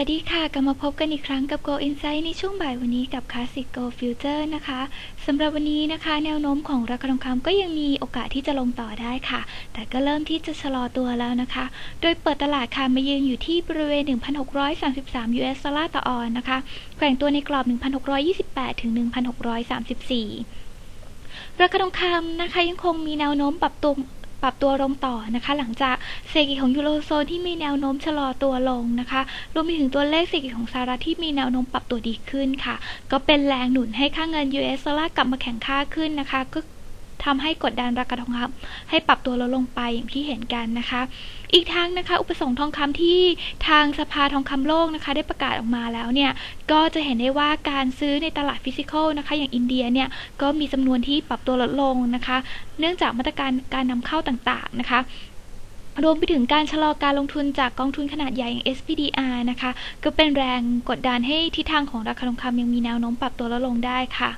วัสดีค่ะ กลับมาพบกันอีกครั้งกับ Go Insight ในช่วงบ่ายวันนี้กับ Classic Go Future นะคะสำหรับวันนี้นะคะ แนวโน้มของราคาทองคำก็ยังมีโอกาสที่จะลงต่อได้ค่ะ แต่ก็เริ่มที่จะชะลอตัวแล้วนะคะ โดยเปิดตลาดค่ะมายืนอยู่ที่บริเวณ 1,633 US ดอลลาร์ต่อออนนะคะ แกว่งตัวในกรอบ 1,628 ถึง 1,634ราคาทองคำนะคะยังคงมีแนวโน้มปรับตัว ปรับตัวลงต่อนะคะ หลังจากเศรษฐกิจของยูโรโซนที่มีแนวโน้มชะลอตัวลงนะคะ รวมไปถึงตัวเลขเศรษฐกิจของสหรัฐที่มีแนวโน้มปรับตัวดีขึ้นค่ะ ก็เป็นแรงหนุนให้ค่าเงิน US ดอลลาร์กลับมาแข็งค่าขึ้นนะคะก็ ทำให้กดดันราคาทองคำให้ปรับตัวลดลงไปอย่างที่เห็นกันนะคะ อีกทั้งนะคะ อุปสงค์ทองคำที่ทางสภาทองคำโลกนะคะ ได้ประกาศออกมาแล้วเนี่ย ก็จะเห็นได้ว่าการซื้อในตลาดฟิสิกอลนะคะ อย่างอินเดียเนี่ย ก็มีจำนวนที่ปรับตัวลดลงนะคะ เนื่องจากมาตรการการนำเข้าต่างๆนะคะ รวมไปถึงการชะลอการลงทุนจากกองทุนขนาดใหญ่อย่าง SPDR นะคะ ก็เป็นแรงกดดันให้ทิศทางของราคาทองคำยังมีแนวโน้มปรับตัวลดลงได้ค่ะ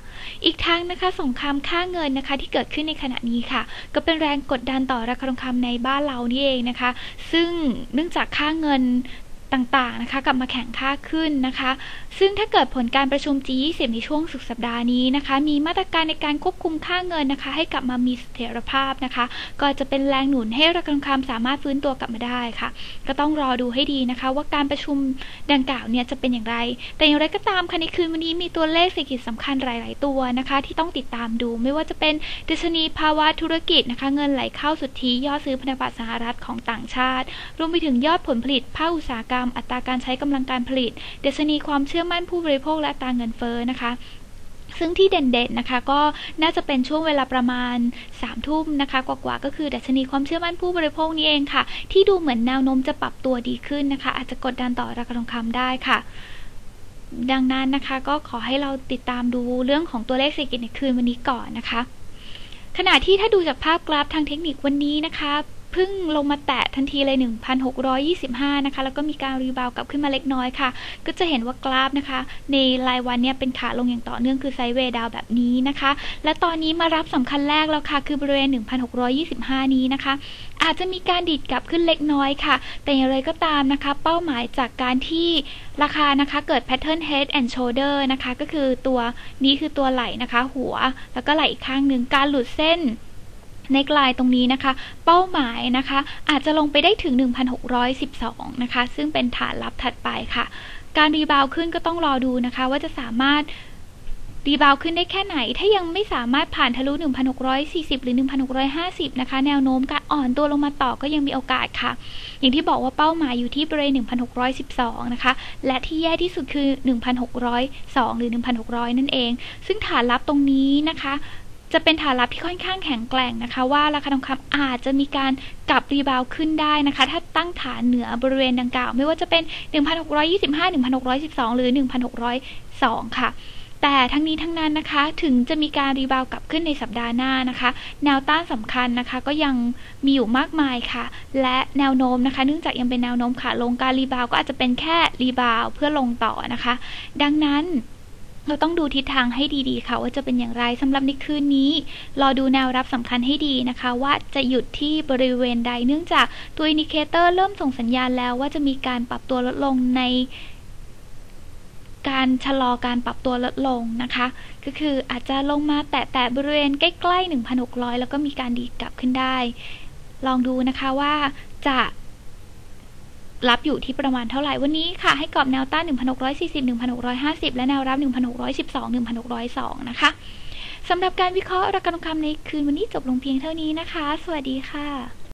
อีกทั้งนะคะสงครามค่าเงินนะคะที่เกิดขึ้นในขณะนี้ค่ะ ก็เป็นแรงกดดันต่อราคาทองคำในบ้านเรานี่เองนะคะ ซึ่งเนื่องจากค่าเงิน ต่างๆนะคะกลับมาแข่งค่าขึ้นนะคะ ซึ่งถ้าเกิดผลการประชุม G20 ในช่วงสุดสัปดาห์นี้นะคะ มีมาตรการในการควบคุมค่าเงินนะคะ ให้กลับมามีเสถียรภาพนะคะ ก็จะเป็นแรงหนุนให้ราคาทองคำสามารถฟื้นตัวกลับมาได้ค่ะ ก็ต้องรอดูให้ดีนะคะ ว่าการประชุมดังกล่าวเนี่ยจะเป็นอย่างไร แต่อย่างไรก็ตามค่ะในคืนวันนี้มีตัวเลขเศรษฐกิจสำคัญหลาย ๆ ตัวนะคะ ที่ต้องติดตามดูไม่ว่าจะเป็นดัชนีภาวะธุรกิจนะคะ เงินไหลเข้าสุทธิยอดซื้อพันธบัตรสหรัฐของต่างชาติ รวมไปถึงยอดผลผลิตภาคอุตสาหกรรมอัตราการใช้กำลังการผลิต เดชนีความเชื่อมั่นผู้บริโภคและอัตราเงินเฟ้อนะคะซึ่งที่เด่นๆนะคะก็น่าจะเป็นช่วงเวลาประมาณ3ามทุ่มนะคะกว่าๆก็คือดัชนีความเชื่อมั่นผู้บริโภคนี้เองค่ะ ที่ดูเหมือนแนวโน้มจะปรับตัวดีขึ้นนะคะ อาจจะกดดันต่อราคาทองคำได้ค่ะ ดังนั้นนะคะก็ขอให้เราติดตามดูเรื่องของตัวเลขเศรษฐกิจในคืนวันนี้ก่อนนะคะ ขณะที่ถ้าดูจากภาพกราฟทางเทคนิควันนี้นะคะ พิ่งลงมาแตะทันทีเลย 1,625 นะคะ แล้วก็มีการรีบาวกลับขึ้นมาเล็กน้อยค่ะ ก็จะเห็นว่ากราฟนะคะ ในรายวันเนี่ยเป็นขาลงอย่างต่อเนื่องคือไซด์เวย์ดาวแบบนี้นะคะ และตอนนี้มารับสำคัญแรกแล้วค่ะ คือบริเวณ 1,625 นี้นะคะ อาจจะมีการดิดกลับขึ้นเล็กน้อยค่ะ แต่อย่างไรก็ตามนะคะ เป้าหมายจากการที่ราคานะคะเกิด pattern head and shoulder นะคะ ก็คือตัวนี้คือตัวไหลนะคะ หัวแล้วก็ไหลอีกข้างหนึ่งการหลุดเส้น ในกลายตรงนี้นะคะ เป้าหมายนะคะ อาจจะลงไปได้ถึง 1,612 นะคะ ซึ่งเป็นฐานรับถัดไปค่ะ การรีบาวขึ้นก็ต้องรอดูนะคะ ว่าจะสามารถรีบาวขึ้นได้แค่ไหน ถ้ายังไม่สามารถผ่านทะลุ 1,640 หรือ 1,650 นะคะ แนวโน้มการอ่อนตัวลงมาต่อก็ยังมีโอกาสค่ะ อย่างที่บอกว่าเป้าหมายอยู่ที่บริเวณ 1,612 นะคะ และที่แย่ที่สุดคือ 1,602 หรือ 1,600 นั่นเอง ซึ่งฐานรับตรงนี้นะคะ จะเป็นฐานรับที่ค่อนข้างแข็งแกร่งนะคะ ว่าราคาทองคำอาจจะมีการกลับรีบาวขึ้นได้นะคะ ถ้าตั้งฐานเหนือบริเวณดังกล่าว ไม่ว่าจะเป็น 1,625 1,612 หรือ 1,602 ค่ะแต่ทั้งนี้ทั้งนั้นนะคะถึงจะมีการรีบาวกลับขึ้นในสัปดาห์หน้านะคะ แนวต้านสำคัญนะคะก็ยังมีอยู่มากมายค่ะ และแนวโน้มนะคะ เนื่องจากยังเป็นแนวโน้มขาลงการรีบาวก็อาจจะเป็นแค่รีบาวเพื่อลงต่อนะคะ ดังนั้น เราต้องดูทิศทางให้ดีๆค่ะว่าจะเป็นอย่างไรสำหรับในคืนนี้ รอดูแนวรับสำคัญให้ดีนะคะ ว่าจะหยุดที่บริเวณใดเนื่องจากตัวอินดิเคเตอร์เริ่มส่งสัญญาณแล้วว่าจะมีการปรับตัวลดลงใน การชะลอการปรับตัวลดลงนะคะ ก็คืออาจจะลงมาแตะๆบริเวณใกล้ๆ 1,600 แล้วก็มีการดีดกลับขึ้นได้ ลองดูนะคะว่าจะ รับอยู่ที่ประมาณเท่าไหร่วันนี้ค่ะ ให้กรอบแนวต้าน 1,640 1,650 และแนวรับ 1,612 1,602 นะคะสำหรับการวิเคราะห์ราคาทองคำในคืนวันนี้จบลงเพียงเท่านี้นะคะ สวัสดีค่ะ